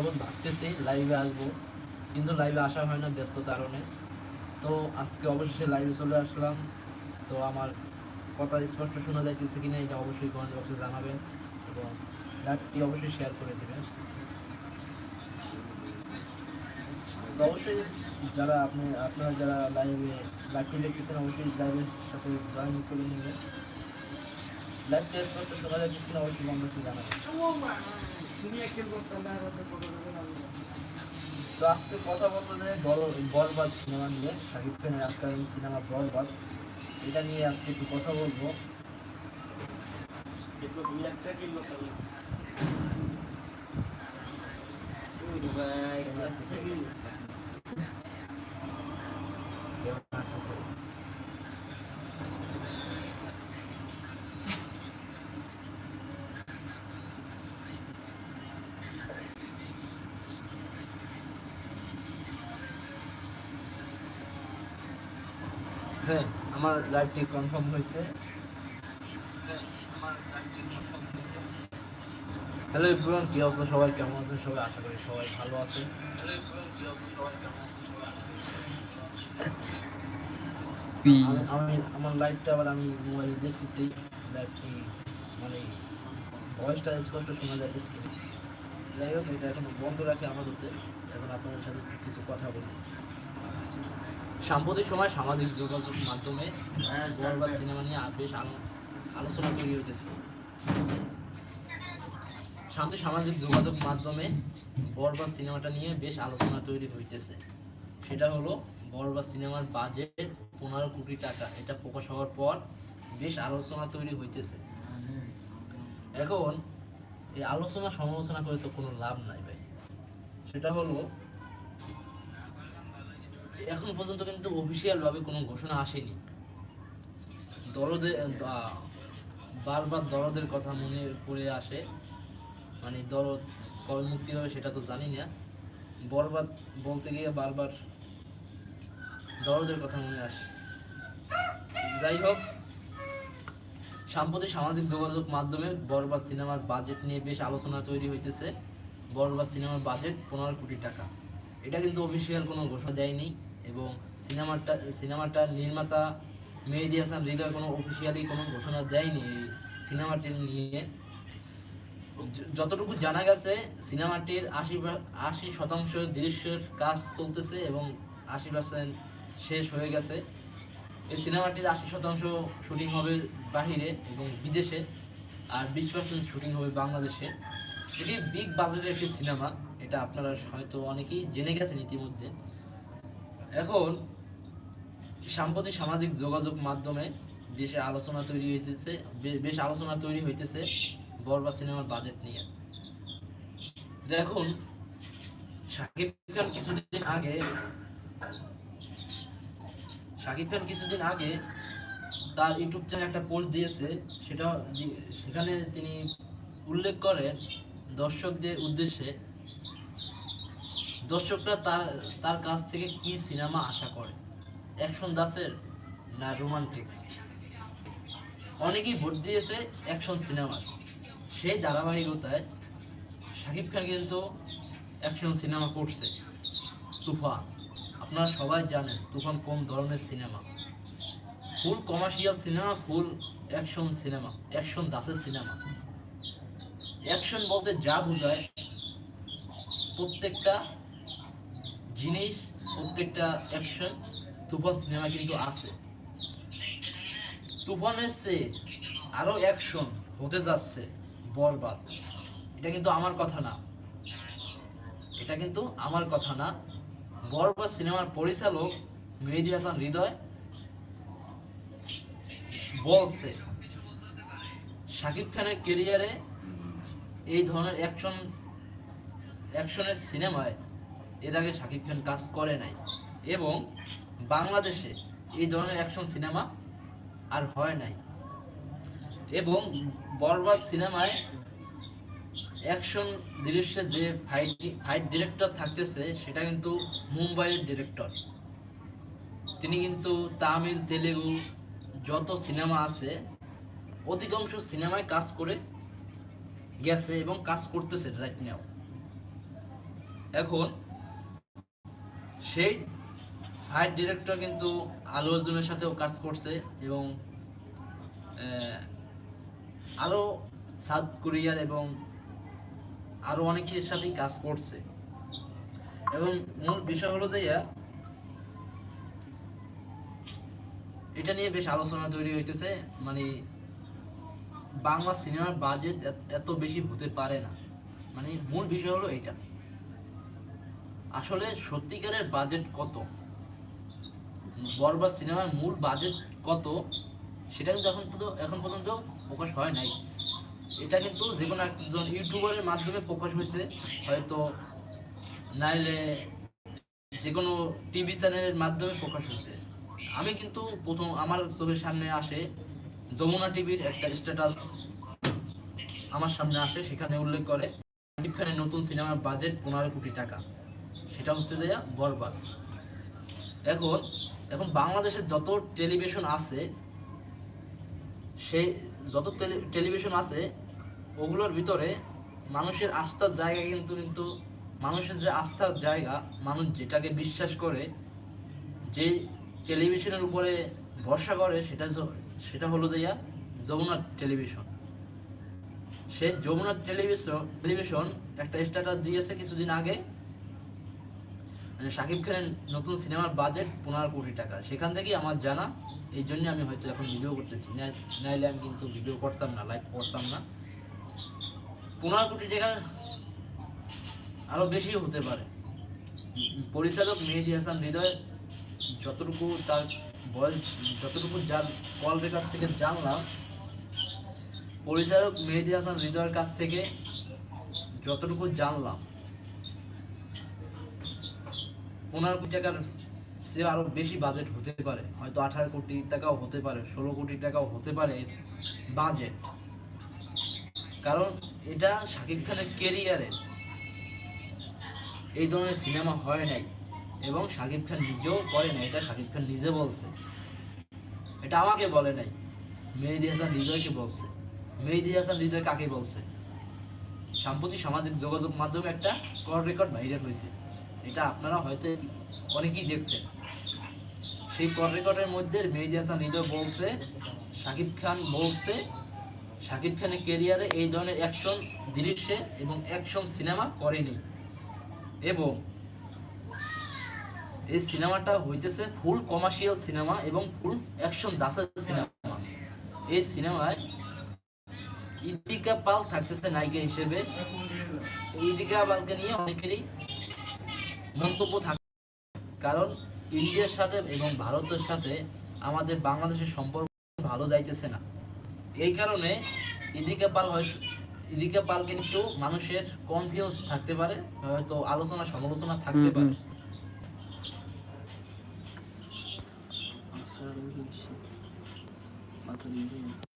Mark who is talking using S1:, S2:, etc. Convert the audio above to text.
S1: যেমন ভাবতেছি লাইভে আসব, কিন্তু লাইভে আসা হয় না ব্যস্ত কারণে। তো আজকে অবশ্যই লাইভে চলে আসলাম। তো আমার কথা স্পষ্ট শোনা যাইতেছে কিনা এটা অবশ্যই কমেন্ট বক্সে জানাবেন এবং লাইভটি অবশ্যই শেয়ার করে দেবেন। তো অবশ্যই যারা আপনি, আপনারা যারা লাইভে লাইভটি দেখতেছেন, অবশ্যই লাইভের সাথে জয়েন করে নেবেন। লাইভটি স্পষ্ট শোনা যাইতেছে কিনা অবশ্যই বন্ধুকে জানাবেন। তো আজকে কথা বলতে যে বরবাদ সিনেমা নিয়ে, শাকিব খানের আপকামিং সিনেমা বরবাদ এটা নিয়ে আজকে একটু কথা বলব। হ্যাঁ আমার লাইভটি কনফার্ম হয়েছে। হ্যালো এভরিওয়ান কি অবস্থা সবাই? কেমন আছেন সবাই? আশা করি সবাই ভালো আছেন। আমি- আমি আমার লাইভটা আবার আমি মোবাইলে দেখতেছি। লাইভটি মানে ভয়েসটা স্পষ্ট শোনা যাইতেছে। যাই হোক এটা এখন বন্ধ রাখে আমাদের। এখন আপনাদের সাথে কিছু কথা বলি। সাম্প্রতিক সময় সামাজিক যোগাযোগ মাধ্যমে বরবাদ সিনেমা নিয়ে বেশ আলোচনা তৈরি হইতেছে। শান্তি সামাজিক যোগাযোগ মাধ্যমে বরবাদ সিনেমাটা নিয়ে বেশ আলোচনা তৈরি হইতেছে। সেটা হলো বরবাদ সিনেমার বাজেট পনেরো কোটি টাকা। এটা প্রকাশ হওয়ার পর বেশ আলোচনা তৈরি হইতেছে। এখন এই আলোচনা সমালোচনা করে তো কোনো লাভ নাই ভাই। সেটা হলো এখন পর্যন্ত কিন্তু অফিসিয়াল ভাবে কোনো ঘোষণা আসেনি। দরদের বারবার দরদের কথা মনে পড়ে আসে। মানে দরদ কবে মুক্তি হবে সেটা তো জানি না। বরবাদ বলতে গিয়ে বারবার দরদের কথা মনে আসে। যাই হোক, সাম্প্রতিক সামাজিক যোগাযোগ মাধ্যমে বরবাদ সিনেমার বাজেট নিয়ে বেশ আলোচনা তৈরি হইতেছে। বরবাদ সিনেমার বাজেট পনেরো কোটি টাকা। এটা কিন্তু অফিসিয়াল কোনো ঘোষণা দেয়নি। এবং সিনেমাটা সিনেমাটার নির্মাতা মেহেদি হাসান হৃদয় কোনো অফিসিয়ালি কোনো ঘোষণা দেয়নি এই সিনেমাটি নিয়ে। যতটুকু জানা গেছে, সিনেমাটির আশি আশি শতাংশ দৃশ্যের কাজ চলতেছে এবং আশি পার্সেন্ট শেষ হয়ে গেছে। এই সিনেমাটির আশি শতাংশ শুটিং হবে বাহিরে এবং বিদেশে আর বিশ পার্সেন্ট শুটিং হবে বাংলাদেশে। এটি বিগ বাজেটের একটি সিনেমা, এটা আপনারা হয়তো অনেকেই জেনে গেছেন ইতিমধ্যে। এখন সাম্প্রতিক সামাজিক যোগাযোগ মাধ্যমে দেশে আলোচনা তৈরি বে- বেশ আলোচনা তৈরি হইতেছে বরবাদ সিনেমার বাজেট নিয়ে। দেখুন, শাকিব খান কিছুদিন আগে, শাকিব খান কিছুদিন আগে তার ইউটিউব চ্যানেল একটা পোস্ট দিয়েছে, সেটা সেখানে তিনি উল্লেখ করেন দর্শকদের উদ্দেশ্যে দর্শকরা তার তার কাছ থেকে কি সিনেমা আশা করে? অ্যাকশন দাসের না রোমান্টিক? অনেকেই ভোট দিয়েছে অ্যাকশন সিনেমার সেই ধারাবাহিকতায় শাকিব খান কিন্তু অ্যাকশন সিনেমা করছে। তুফান। আপনারা সবাই জানেন তুফান কোন ধরনের cinema? Full commercial cinema, full action cinema, action দাসের সিনেমা। অ্যাকশন বলতে যা বোঝায় প্রত্যেকটা জিনিস প্রত্যেকটা অ্যাকশন তুফান সিনেমা কিন্তু আছে। তুফানের চেয়ে আরও অ্যাকশন হতে যাচ্ছে বরবাদ। এটা কিন্তু আমার কথা না। এটা কিন্তু আমার কথা না। বরবাদ সিনেমার পরিচালক মেহেদি হাসান হৃদয় বলছে শাকিব খানের কেরিয়ারে এই ধরনের অ্যাকশন অ্যাকশনের সিনেমায় এর আগে শাকিব খান কাজ করে নাই। এবং বাংলাদেশে এই ধরনের অ্যাকশন সিনেমা আর হয় নাই। এবং বরবাদ সিনেমায় অ্যাকশন দৃশ্যে যে ফাইট ফাইট ডিরেক্টর থাকতেছে, সেটা কিন্তু মুম্বাইয়ের ডিরেক্টর তিনি কিন্তু তামিল, তেলেগু যত সিনেমা আছে, অধিকাংশ সিনেমায় কাজ করে গেছে এবং কাজ করতেছে রাইট নাও এখন সেই ফাইট ডিরেক্টর কিন্তু আলু অর্জুনের সাথেও কাজ করছে এবং আহ, আরও সাউথ কোরিয়ার এবং আরও অনেকের সাথেই কাজ করছে। এবং মূল বিষয় হলো যে এটা নিয়ে বেশ আলোচনা তৈরি হইতেছে মানে বাংলা সিনেমার বাজেট এত বেশি হতে পারে না। মানে মূল বিষয় হলো এটা। আসলে সত্যিকারের বাজেট কত? বরবাদ সিনেমার মূল বাজেট কত? সেটা কিন্তু এখন তো এখন পর্যন্ত প্রকাশ হয় নাই। এটা কিন্তু যে কোনো একজন ইউটিউবারের মাধ্যমে প্রকাশ হয়েছে। হয়তো নাইলে যে কোনো টিভি চ্যানেলের মাধ্যমে প্রকাশ হয়েছে। আমি কিন্তু প্রথম আমার চোখের সামনে আসে যমুনা টিভির একটা স্ট্যাটাস আমার সামনে আসে, সেখানে উল্লেখ করে শাকিব খানের নতুন সিনেমার বাজেট পনেরো কোটি টাকা। সেটা হচ্ছে যে বরবাদ। এখন এখন বাংলাদেশের যত টেলিভিশন আছে সেই যত টেলি- টেলিভিশন আছে, ওগুলোর ভিতরে মানুষের আস্থার জায়গা কিন্তু কিন্তু মানুষের যে আস্থার জায়গা, মানুষ যেটাকে বিশ্বাস করে, যে টেলিভিশনের উপরে ভরসা করে, সেটা সেটা হলো যে যমুনা টেলিভিশন সে যমুনা টেলিভিশন টেলিভিশন একটা স্ট্যাটাস দিয়েছে কিছুদিন আগে শাকিব খানের নতুন সিনেমার বাজেট পনেরো কোটি টাকা। সেখান থেকেই আমার জানা, এই জন্য আমি হয়তো এখন ভিডিও করতেছি। নাইলে আমি কিন্তু ভিডিও করতাম না লাইভ করতাম না। পনেরো কোটি টাকা আরও বেশি হতে পারে। পরিচালক মেহেদি হাসান হৃদয়, যতটুকু তার বয়স, যতটুকু যার কল রেকর্ড থেকে জানলাম, পরিচালক মেহেদি হাসান হৃদয়ের কাছ থেকে যতটুকু জানলাম পনেরো কোটি টাকার সে আরও বেশি বাজেট হতে পারে। হয়তো আঠারো কোটি টাকাও হতে পারে, ষোলো কোটি টাকাও হতে পারে বাজেট কারণ এটা শাকিব খানের কেরিয়ারে এই ধরনের সিনেমা হয় নাই এবং শাকিব খান নিজেও করে নাই, এটা শাকিব খান নিজে বলছে। এটা আমাকে বলে নাই, মেহেদি হাসান হৃদয়কে বলছে। মেহেদি হাসান হৃদয় কাকে বলছে? সাম্প্রতি সামাজিক যোগাযোগ মাধ্যমে একটা কর রেকর্ড ভাইরাল হয়েছে। এটা আপনারা হয়তো অনেকেই দেখছেন। সেই কল রেকর্ডের মধ্যে মেহেদি হাসান হৃদয় বলছে, শাকিব খান বলছে, শাকিব খানের কেরিয়ারে এই ধরনের অ্যাকশন দৃশ্যে এবং অ্যাকশন সিনেমা করেনি। এবং এই সিনেমাটা হইতেছে ফুল কমার্শিয়াল সিনেমা এবং ফুল অ্যাকশন দাসের সিনেমা এই সিনেমায় ইদিকা পাল থাকতেছে নায়িকা হিসেবে। ইদিকা পালকে নিয়ে অনেকেরই মন্তব্য থাকে কারণ ইন্ডিয়ার সাথে এবং ভারতের সাথে আমাদের বাংলাদেশের সম্পর্ক ভালো যাইতেছে না। এই কারণে ইদিকা পাল হয়তো ইদিকা পাল কিন্তু মানুষের কনফিউজ থাকতে পারে হয়তো আলোচনা সমালোচনা থাকতে পারে
S2: মাথা দিয়ে